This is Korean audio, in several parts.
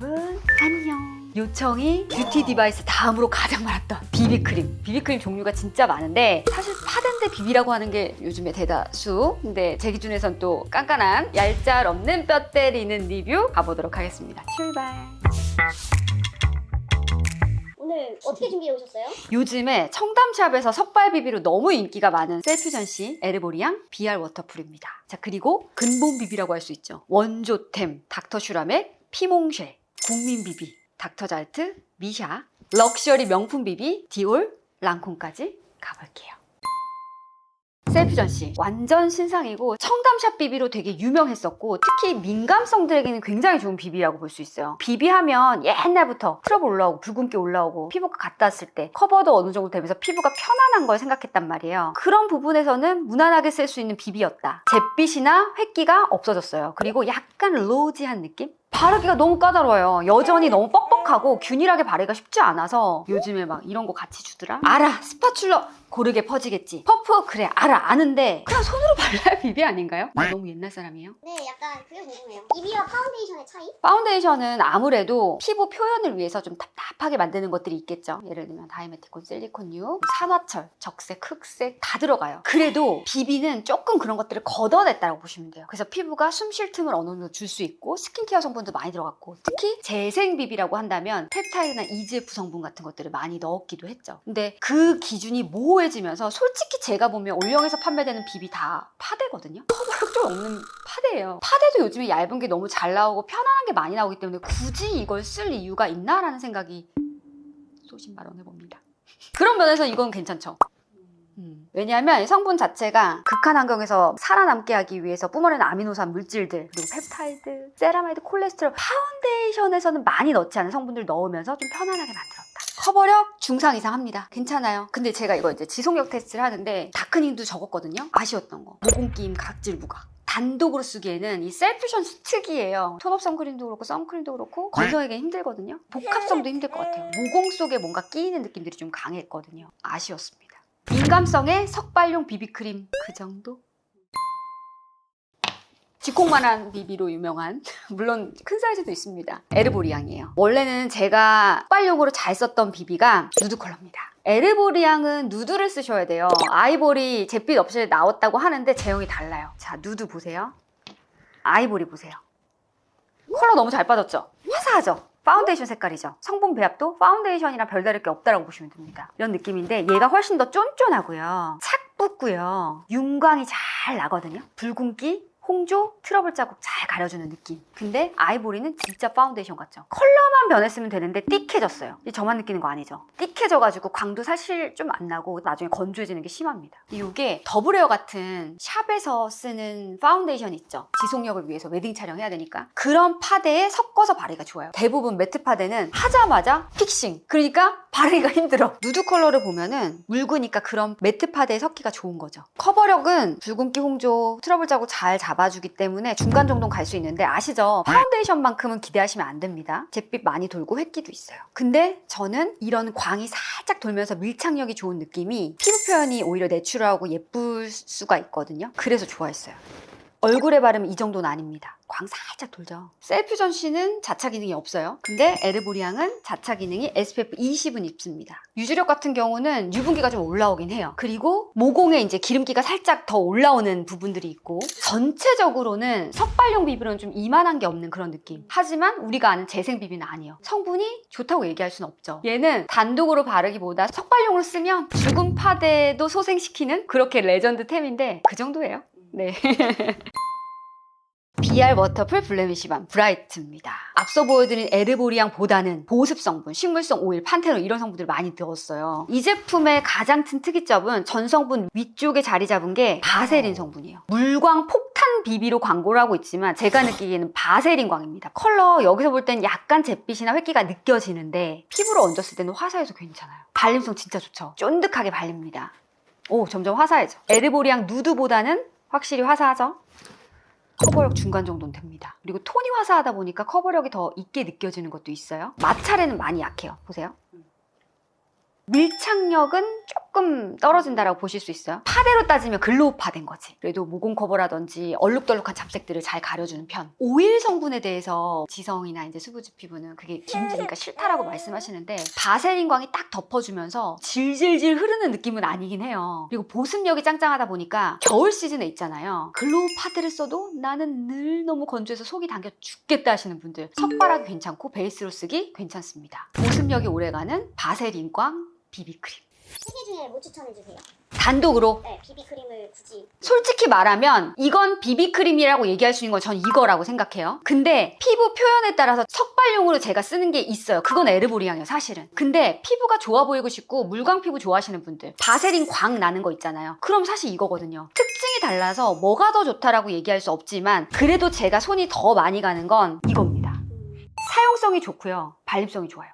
여러분 안녕. 요청이 뷰티 디바이스 다음으로 가장 많았던 비비크림. 비비크림 종류가 진짜 많은데 사실 파덴데 비비라고 하는 게 요즘에 대다수. 근데 제 기준에선 또 깐깐한 얄짤 없는 뼈 때리는 리뷰 가보도록 하겠습니다. 출발. 오늘 어떻게 준비해 오셨어요? 요즘에 청담샵에서 석발 비비로 너무 인기가 많은 셀프전시 에르보리앙 BR 워터풀입니다. 자 그리고 근본 비비라고 할 수 있죠. 원조템 닥터슈라맥 피몽쉐 국민 비비 닥터잘트 미샤 럭셔리 명품 비비 디올 랑콤까지 가볼게요. 셀프전시 완전 신상이고 청담샵 비비로 되게 유명했었고 특히 민감성들에게는 굉장히 좋은 비비라고 볼 수 있어요 비비하면 옛날부터 트러블 올라오고 붉은기 올라오고 피부가 갖다 왔을 때 커버도 어느 정도 되면서 피부가 편안한 걸 생각했단 말이에요 그런 부분에서는 무난하게 쓸 수 있는 비비였다 잿빛이나 획기가 없어졌어요 그리고 약간 로지한 느낌? 바르기가 너무 까다로워요. 여전히 너무 뻑뻑하고 균일하게 바르기가 쉽지 않아서 요즘에 막 이런 거 같이 주더라. 알아, 스파츌러 고르게 퍼지겠지. 퍼프 그래 알아 아는데 그냥 손으로 발라야 비비 아닌가요? 나 너무 옛날 사람이에요. 네, 약간 그게 궁금해요. 비비와 파운데이션의 차이? 파운데이션은 아무래도 피부 표현을 위해서 좀 답답하게 만드는 것들이 있겠죠. 예를 들면 다이메티콘, 실리콘유, 산화철, 적색, 흑색 다 들어가요. 그래도 비비는 조금 그런 것들을 걷어냈다고 보시면 돼요. 그래서 피부가 숨 쉴 틈을 어느 정도 줄 수 있고 스킨케어 성분도 많이 들어갔고 특히 재생 비비라고 한다면 펩타이드나 EGF 성분 같은 것들을 많이 넣었기도 했죠. 근데 그 기준이 모호해지면서 솔직히 제가 보면 올영에서 판매되는 비비 다 파데거든요. 커버력 좀 없는 파데예요. 파데도 요즘에 얇은 게 너무 잘 나오고 편안한 게 많이 나오기 때문에 굳이 이걸 쓸 이유가 있나라는 생각이 소신 발언 해 봅니다. 그런 면에서 이건 괜찮죠. 음, 왜냐하면 성분 자체가 극한 환경에서 살아남게 하기 위해서 뿜어내는 아미노산 물질들 그리고 펩타이드, 세라마이드, 콜레스테롤 파운데이션에서는 많이 넣지 않은 성분들 넣으면서 좀 편안하게 만들었다. 커버력 중상 이상 합니다. 괜찮아요. 근데 제가 이거 이제 지속력 테스트를 하는데 다크닝도 적었거든요. 아쉬웠던 거. 모공 끼임, 각질 부각. 단독으로 쓰기에는 이 셀프션 특이에요. 톤업 선크림도 그렇고 선크림도 그렇고 건성에게 힘들거든요. 복합성도 힘들 것 같아요. 모공 속에 뭔가 끼이는 느낌들이 좀 강했거든요. 아쉬웠습니다. 민감성의 석발용 비비크림 그 정도? 지콩만한 비비로 유명한 물론 큰 사이즈도 있습니다. 에르보리앙이에요. 원래는 제가 빨용으로 잘 썼던 비비가 누드 컬러입니다. 에르보리앙은 누드를 쓰셔야 돼요. 아이보리 잿빛 없이 나왔다고 하는데 제형이 달라요. 자, 누드 보세요. 아이보리 보세요. 컬러 너무 잘 빠졌죠? 화사하죠? 파운데이션 색깔이죠. 성분 배합도 파운데이션이랑 별다를 게 없다라고 보시면 됩니다. 이런 느낌인데 얘가 훨씬 더 쫀쫀하고요. 착 붙고요. 윤광이 잘 나거든요. 붉은기, 홍조, 트러블 자국 잘 가려주는 느낌. 근데 아이보리는 진짜 파운데이션 같죠? 컬러만 변했으면 되는데 띡해졌어요. 이 저만 느끼는 거 아니죠? 띡해져가지고 광도 사실 좀 안 나고 나중에 건조해지는 게 심합니다. 이게 더블웨어 같은 샵에서 쓰는 파운데이션 있죠? 지속력을 위해서 웨딩 촬영해야 되니까 그런 파데에 섞어서 바르기가 좋아요. 대부분 매트 파데는 하자마자 픽싱. 그러니까 바르기가 힘들어. 누드 컬러를 보면은 묽으니까 그런 매트 파데에 섞기가 좋은 거죠. 커버력은 붉은기 홍조, 트러블 자국 잘 잡아 주기 때문에 중간 정도는 갈 수 있는데 아시죠? 파운데이션만큼은 기대하시면 안 됩니다. 잿빛 많이 돌고 획기도 있어요. 근데 저는 이런 광이 살짝 돌면서 밀착력이 좋은 느낌이 피부 표현이 오히려 내추럴하고 예쁠 수가 있거든요. 그래서 좋아했어요. 얼굴에 바르면 이 정도는 아닙니다. 광 살짝 돌죠. 셀프 전시는 자차 기능이 없어요. 근데 에르보리앙은 자차 기능이 SPF 20은 있습니다. 유지력 같은 경우는 유분기가 좀 올라오긴 해요. 그리고 모공에 이제 기름기가 살짝 더 올라오는 부분들이 있고 전체적으로는 석발용 비비로는 좀 이만한 게 없는 그런 느낌. 하지만 우리가 아는 재생 비비는 아니에요. 성분이 좋다고 얘기할 수는 없죠. 얘는 단독으로 바르기보다 석발용으로 쓰면 죽은 파데도 소생시키는 그렇게 레전드 템인데 그 정도예요. 네. BR 워터풀 블레미시밤 브라이트입니다. 앞서 보여드린 에르보리앙보다는 보습 성분, 식물성 오일, 판테놀 이런 성분들을 많이 넣었어요. 이 제품의 가장 큰 특이점은 전 성분 위쪽에 자리 잡은 게 바세린 성분이에요. 물광 폭탄 비비로 광고를 하고 있지만 제가 느끼기에는 바세린 광입니다. 컬러 여기서 볼 땐 약간 잿빛이나 획기가 느껴지는데 피부로 얹었을 때는 화사해서 괜찮아요. 발림성 진짜 좋죠. 쫀득하게 발립니다. 오 점점 화사해져. 에르보리앙 누드보다는 확실히 화사하죠? 커버력 중간 정도는 됩니다. 그리고 톤이 화사하다 보니까 커버력이 더 있게 느껴지는 것도 있어요. 마찰에는 많이 약해요. 보세요. 밀착력은 조금 조금 떨어진다라고 보실 수 있어요. 파데로 따지면 글로우 파된 거지. 그래도 모공 커버라든지 얼룩덜룩한 잡색들을 잘 가려주는 편. 오일 성분에 대해서 지성이나 이제 수부지 피부는 그게 힘드니까 싫다라고 말씀하시는데 바세린 광이 딱 덮어주면서 질질질 흐르는 느낌은 아니긴 해요. 그리고 보습력이 짱짱하다 보니까 겨울 시즌에 있잖아요. 글로우 파데를 써도 나는 늘 너무 건조해서 속이 당겨 죽겠다 하시는 분들 석바라기 괜찮고 베이스로 쓰기 괜찮습니다. 보습력이 오래가는 바세린광 비비크림. 세개 중에 뭐 추천해 주세요? 단독으로 네, 비비 크림을 굳이. 솔직히 말하면 이건 비비크림이라고 얘기할 수 있는 건 전 이거라고 생각해요. 근데 피부 표현에 따라서 석발용으로 제가 쓰는 게 있어요. 그건 에르보리앙이에요, 사실은. 근데 피부가 좋아 보이고 싶고 물광 피부 좋아하시는 분들 바세린 광 나는 거 있잖아요. 그럼 사실 이거거든요. 특징이 달라서 뭐가 더 좋다라고 얘기할 수 없지만 그래도 제가 손이 더 많이 가는 건 이겁니다. 음, 사용성이 좋고요. 발림성이 좋아요.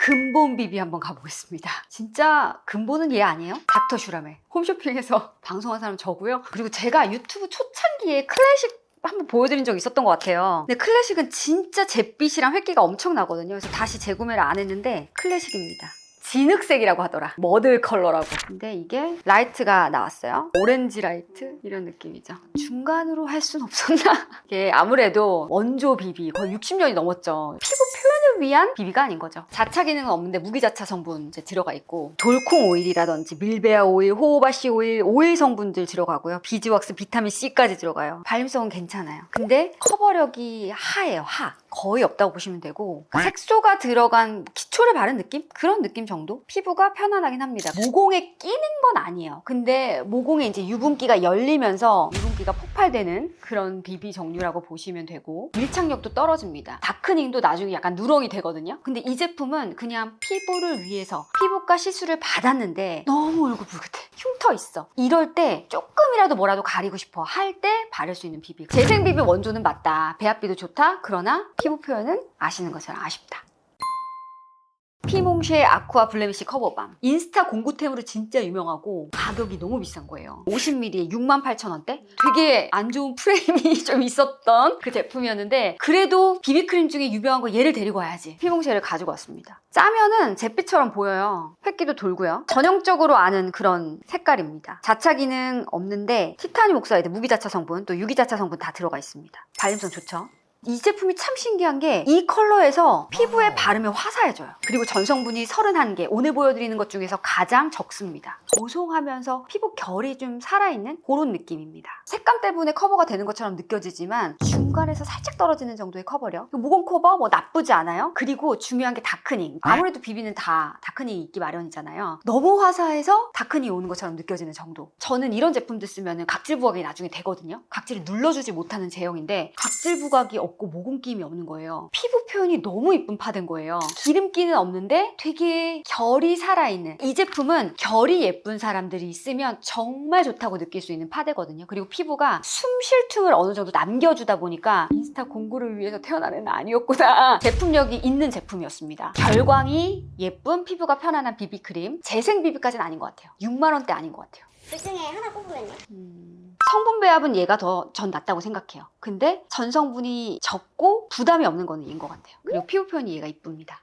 근본 비비 한번 가보겠습니다. 진짜 근본은 얘 아니에요? 닥터 슈라멜. 홈쇼핑에서 방송한 사람 저고요. 그리고 제가 유튜브 초창기에 클래식 한번 보여드린 적이 있었던 것 같아요. 근데 클래식은 진짜 잿빛이랑 획기가 엄청나거든요. 그래서 다시 재구매를 안 했는데 클래식입니다. 진흙색이라고 하더라. 머들 컬러라고. 근데 이게 라이트가 나왔어요. 오렌지 라이트? 이런 느낌이죠. 중간으로 할 순 없었나? 이게 아무래도 원조 비비 거의 60년이 넘었죠. 피부 표현을 위한 비비가 아닌 거죠. 자차 기능은 없는데 무기자차 성분 이제 들어가 있고 돌콩 오일이라든지 밀베아 오일, 호호바시 오일, 오일 성분들 들어가고요. 비즈왁스, 비타민 C까지 들어가요. 발림성은 괜찮아요. 근데 커버력이 하예요. 하. 거의 없다고 보시면 되고 색소가 들어간 기초를 바른 느낌? 그런 느낌 정도? 피부가 편안하긴 합니다. 모공에 끼는 건 아니에요. 근데 모공에 이제 유분기가 열리면서 유분기가 폭발되는 그런 비비 종류라고 보시면 되고 밀착력도 떨어집니다. 다크닝도 나중에 약간 누렁이 되거든요. 근데 이 제품은 그냥 피부를 위해서 피부과 시술을 받았는데 너무 울긋불긋해. 흉터 있어. 이럴 때 조금이라도 뭐라도 가리고 싶어 할 때 바를 수 있는 비비. 재생 비비 원조는 맞다. 배합비도 좋다. 그러나 피부 표현은 아시는 것처럼 아쉽다. 피몽쉐 아쿠아 블레미시 커버밤. 인스타 공구템으로 진짜 유명하고 가격이 너무 비싼 거예요. 50ml에 68,000원대? 되게 안 좋은 프레임이 좀 있었던 그 제품이었는데 그래도 비비크림 중에 유명한 거 얘를 데리고 와야지. 피몽쉐를 가지고 왔습니다. 짜면은 잿빛처럼 보여요. 획기도 돌고요. 전형적으로 아는 그런 색깔입니다. 자차 기능 없는데 티타늄 옥사이드 무기자차 성분 또 유기자차 성분 다 들어가 있습니다. 발림성 좋죠 이 제품이 참 신기한 게 이 컬러에서 피부에 바르면 화사해져요. 그리고 전성분이 31개, 오늘 보여드리는 것 중에서 가장 적습니다. 보송하면서 피부 결이 좀 살아있는 그런 느낌입니다. 색감 때문에 커버가 되는 것처럼 느껴지지만 중간에서 살짝 떨어지는 정도의 커버력. 모공 커버 뭐 나쁘지 않아요. 그리고 중요한 게 다크닝. 아무래도 비비는 다 다크닝이 있기 마련이잖아요. 너무 화사해서 다크닝이 오는 것처럼 느껴지는 정도. 저는 이런 제품들 쓰면 각질 부각이 나중에 되거든요. 각질을 눌러주지 못하는 제형인데 각질 부각이 없고 모공김이 없는 거예요. 피부 표현이 너무 이쁜 파된 거예요. 기름기는 없는데 되게 결이 살아있는 이 제품은 결이 예쁜 사람들이 쓰면 정말 좋다고 느낄 수 있는 파데거든요. 그리고 피부가 숨 쉴 틈을 어느 정도 남겨주다 보니까 인스타 공구를 위해서 태어난 애는 아니었구나. 제품력이 있는 제품이었습니다. 결광이 예쁜 피부가 편안한 비비크림. 재생 비비까지는 아닌 것 같아요. 6만 원대 아닌 것 같아요. 둘 중에 하나 꼽으면요. 음, 성분 배합은 얘가 더 전 낫다고 생각해요. 근데 전성분이 적고 부담이 없는 거는 얘인 것 같아요. 그리고 피부 표현이 얘가 이쁩니다.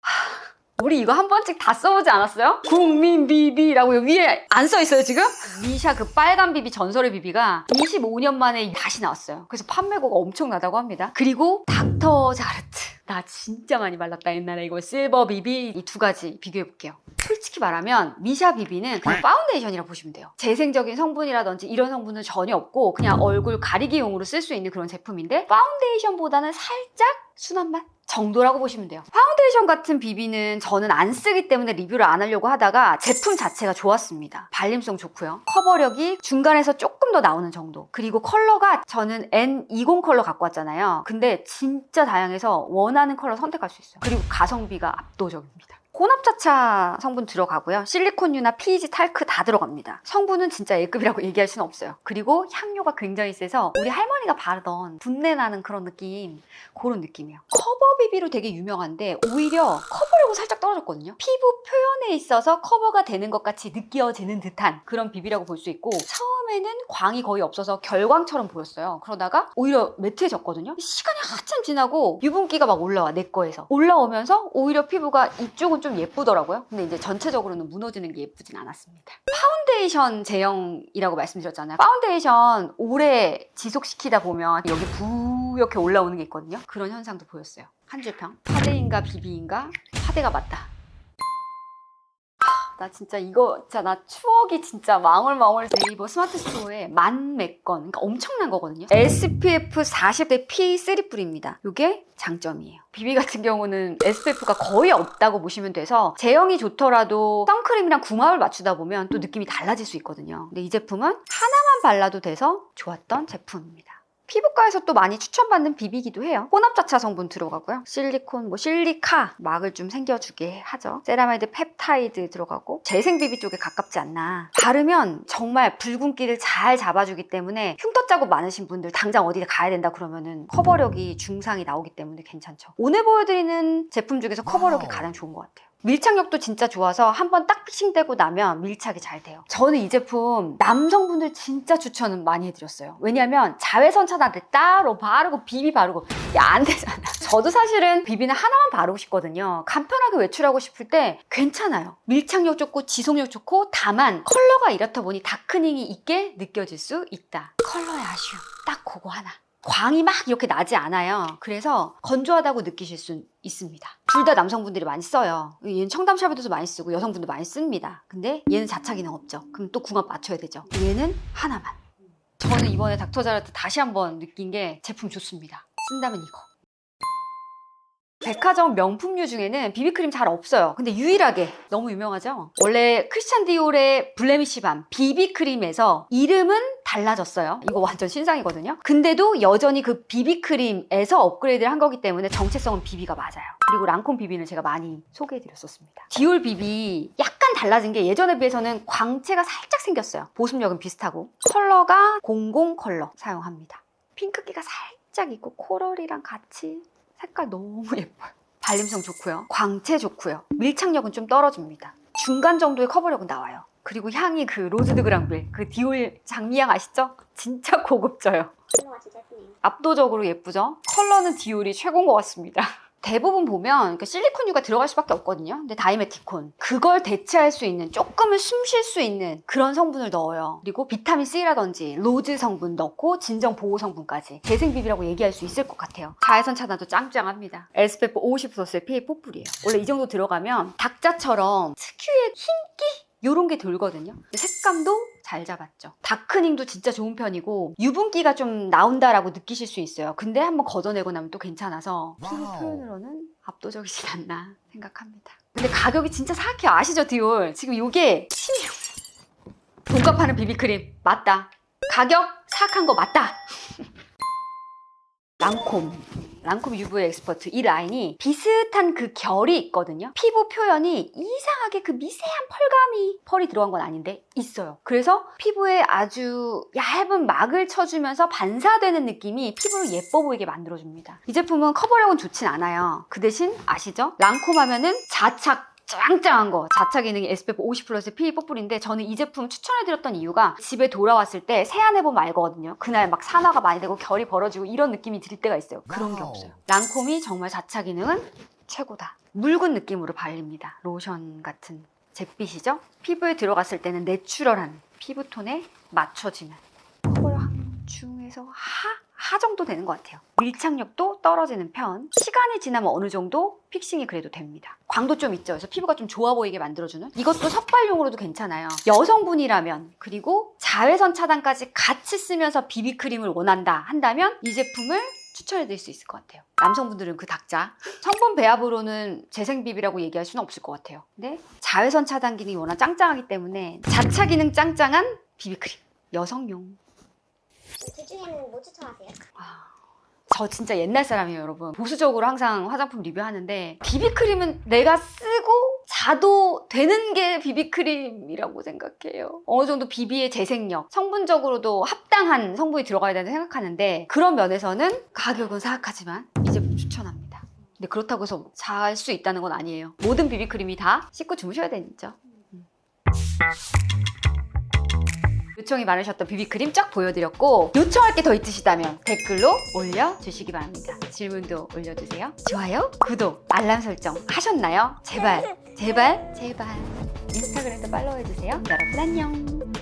하, 우리 이거 한 번씩 다 써보지 않았어요? 국민 비비라고 위에 안 써 있어요 지금? 미샤 그 빨간 비비 전설의 비비가 25년 만에 다시 나왔어요. 그래서 판매고가 엄청나다고 합니다. 그리고 닥터 자르트. 나 진짜 많이 발랐다 옛날에 이거 실버 비비 이 두 가지 비교해 볼게요. 솔직히 말하면 미샤 비비는 그냥 파운데이션이라 보시면 돼요. 재생적인 성분이라든지 이런 성분은 전혀 없고 그냥 얼굴 가리기용으로 쓸 수 있는 그런 제품인데 파운데이션보다는 살짝 순한 맛 정도라고 보시면 돼요. 파운데이션 같은 비비는 저는 안 쓰기 때문에 리뷰를 안 하려고 하다가 제품 자체가 좋았습니다. 발림성 좋고요. 커버력이 중간에서 조금 더 나오는 정도. 그리고 컬러가 저는 N20 컬러 갖고 왔잖아요. 근데 진짜 다양해서 원하는 컬러 선택할 수 있어요. 그리고 가성비가 압도적입니다. 혼합자차 성분 들어가고요. 실리콘유나 PEG 탈크 다 들어갑니다. 성분은 진짜 A급이라고 얘기할 수는 없어요. 그리고 향료가 굉장히 세서 우리 할머니가 바르던 분내 나는 그런 느낌 그런 느낌이에요. 커버 비비로 되게 유명한데 오히려 커버력은 살짝 떨어졌거든요. 피부 표현에 있어서 커버가 되는 것 같이 느껴지는 듯한 그런 비비라고 볼 수 있고 처음에 처음에는 광이 거의 없어서 결광처럼 보였어요. 그러다가 오히려 매트해졌거든요. 시간이 한참 지나고 유분기가 막 올라와 내 거에서 올라오면서 오히려 피부가 이쪽은 좀 예쁘더라고요. 근데 이제 전체적으로는 무너지는 게 예쁘진 않았습니다. 파운데이션 제형이라고 말씀드렸잖아요. 파운데이션 오래 지속시키다 보면 여기 부옇게 올라오는 게 있거든요. 그런 현상도 보였어요. 한 줄평. 파데인가 비비인가? 파데가 맞다. 하, 나 진짜 이거 진짜 나 추억이 진짜 망울망울 네이버 스마트 스토어에 만몇건 그러니까 엄청난 거거든요. SPF 40대 P3 뿌리입니다. 이게 장점이에요. 비비 같은 경우는 SPF가 거의 없다고 보시면 돼서 제형이 좋더라도 선크림이랑 궁합을 맞추다 보면 또 느낌이 달라질 수 있거든요. 근데 이 제품은 하나만 발라도 돼서 좋았던 제품입니다 피부과에서 또 많이 추천받는 비비기도 해요. 혼합자차 성분 들어가고요. 실리콘, 뭐 실리카 막을 좀 생겨주게 하죠. 세라마이드 펩타이드 들어가고 재생 비비 쪽에 가깝지 않나. 바르면 정말 붉은기를 잘 잡아주기 때문에 흉터 자국 많으신 분들 당장 어디 가야 된다 그러면은 커버력이 중상이 나오기 때문에 괜찮죠. 오늘 보여드리는 제품 중에서 커버력이. 가장 좋은 것 같아요. 밀착력도 진짜 좋아서 한번 딱 픽싱되고 나면 밀착이 잘 돼요. 저는 이 제품 남성분들 진짜 추천은 많이 해드렸어요. 왜냐면 자외선 차단제 따로 바르고 비비 바르고 이게 안 되잖아. 저도 사실은 비비는 하나만 바르고 싶거든요. 간편하게 외출하고 싶을 때 괜찮아요. 밀착력 좋고 지속력 좋고 다만 컬러가 이렇다 보니 다크닝이 있게 느껴질 수 있다. 컬러의 아쉬움. 딱 그거 하나. 광이 막 이렇게 나지 않아요. 그래서 건조하다고 느끼실 수 있습니다. 둘 다 남성분들이 많이 써요. 얘는 청담샵에도 많이 쓰고 여성분도 많이 씁니다. 근데 얘는 자차 기능 없죠. 그럼 또 궁합 맞춰야 되죠. 얘는 하나만. 저는 이번에 닥터자르트 다시 한번 느낀 게 제품 좋습니다. 쓴다면 이거. 백화점 명품류 중에는 비비크림 잘 없어요. 근데 유일하게 너무 유명하죠? 원래 크리스찬 디올의 블레미쉬밤 비비크림에서 이름은 달라졌어요. 이거 완전 신상이거든요. 근데도 여전히 그 비비크림에서 업그레이드를 한 거기 때문에 정체성은 비비가 맞아요. 그리고 랑콤 비비는 제가 많이 소개해드렸었습니다. 디올 비비 약간 달라진 게 예전에 비해서는 광채가 살짝 생겼어요. 보습력은 비슷하고 컬러가 00 컬러 사용합니다. 핑크기가 살짝 있고 코럴이랑 같이 색깔 너무 예뻐요. 발림성 좋고요. 광채 좋고요. 밀착력은 좀 떨어집니다. 중간 정도의 커버력은 나와요. 그리고 향이 그 로즈 드 그랑빌, 그 디올 장미향 아시죠? 진짜 고급져요. 컬러가 진짜 예쁘네요. 압도적으로 예쁘죠? 컬러는 디올이 최고인 것 같습니다. 대부분 보면 그 실리콘유가 들어갈 수밖에 없거든요. 근데 다이메티콘 그걸 대체할 수 있는 조금은 숨 쉴 수 있는 그런 성분을 넣어요. 그리고 비타민 C라든지 로즈 성분 넣고 진정 보호 성분까지 재생 비비라고 얘기할 수 있을 것 같아요. 자외선 차단도 짱짱합니다. SPF 50 플러스의 PA 뽀뿌리예요. 원래 이 정도 들어가면 닭자처럼 특유의 흰기 요런 게 돌거든요. 근 데 색감도 잘 잡았죠. 다크닝도 진짜 좋은 편이고 유분기가 좀 나온다라고 느끼실 수 있어요. 근데 한번 걷어내고 나면 또 괜찮아서 피부. 표현으로는 압도적이지 않나 생각합니다. 근데 가격이 진짜 사악해요. 아시죠, 디올? 지금 이게 16. 돈값 하는 비비크림 맞다. 가격 사악한 거 맞다. 랑콤. 랑콤 UV 엑스퍼트 이 라인이 비슷한 그 결이 있거든요. 피부 표현이 이상하게 그 미세한 펄감이 펄이 들어간 건 아닌데 있어요. 그래서 피부에 아주 얇은 막을 쳐주면서 반사되는 느낌이 피부를 예뻐 보이게 만들어줍니다. 이 제품은 커버력은 좋진 않아요. 그 대신 아시죠? 랑콤 하면은 자착 짱짱한 거. 자차 기능이 SPF 50 플러스 PE 뽀뿌리인데 저는 이 제품 추천해드렸던 이유가 집에 돌아왔을 때 세안해보면 알거든요. 그날 막 산화가 많이 되고 결이 벌어지고 이런 느낌이 들 때가 있어요. 그런 게. 없어요. 랑콤이 정말 자차 기능은 최고다. 묽은 느낌으로 발립니다. 로션 같은 잿빛이죠? 피부에 들어갔을 때는 내추럴한 피부톤에 맞춰지는 커버력 중에서 하? 하 정도 되는 것 같아요. 밀착력도 떨어지는 편. 시간이 지나면 어느 정도 픽싱이 그래도 됩니다. 광도 좀 있죠. 그래서 피부가 좀 좋아 보이게 만들어주는. 이것도 섭발용으로도 괜찮아요. 여성분이라면 그리고 자외선 차단까지 같이 쓰면서 비비크림을 원한다 한다면 이 제품을 추천해드릴 수 있을 것 같아요. 남성분들은 그 닭자. 성분 배합으로는 재생비비라고 얘기할 수는 없을 것 같아요. 근데 자외선 차단 기능이 워낙 짱짱하기 때문에 자차 기능 짱짱한 비비크림. 여성용. 둘 중에는 뭐 추천하세요? 아, 저 진짜 옛날 사람이에요, 여러분. 보수적으로 항상 화장품 리뷰하는데 비비크림은 내가 쓰고 자도 되는 게 비비크림이라고 생각해요. 어느 정도 비비의 재생력, 성분적으로도 합당한 성분이 들어가야 된다고 생각하는데 그런 면에서는 가격은 사악하지만 이 제품 추천합니다. 근데 그렇다고 해서 잘 수 있다는 건 아니에요. 모든 비비크림이 다 씻고 주무셔야 되죠. 음. 요청이 많으셨던 비비크림 쫙 보여드렸고 요청할 게 더 있으시다면 댓글로 올려주시기 바랍니다. 질문도 올려주세요. 좋아요, 구독, 알람 설정 하셨나요? 제발, 제발, 제발. 인스타그램도 팔로우해주세요. 여러분 안녕.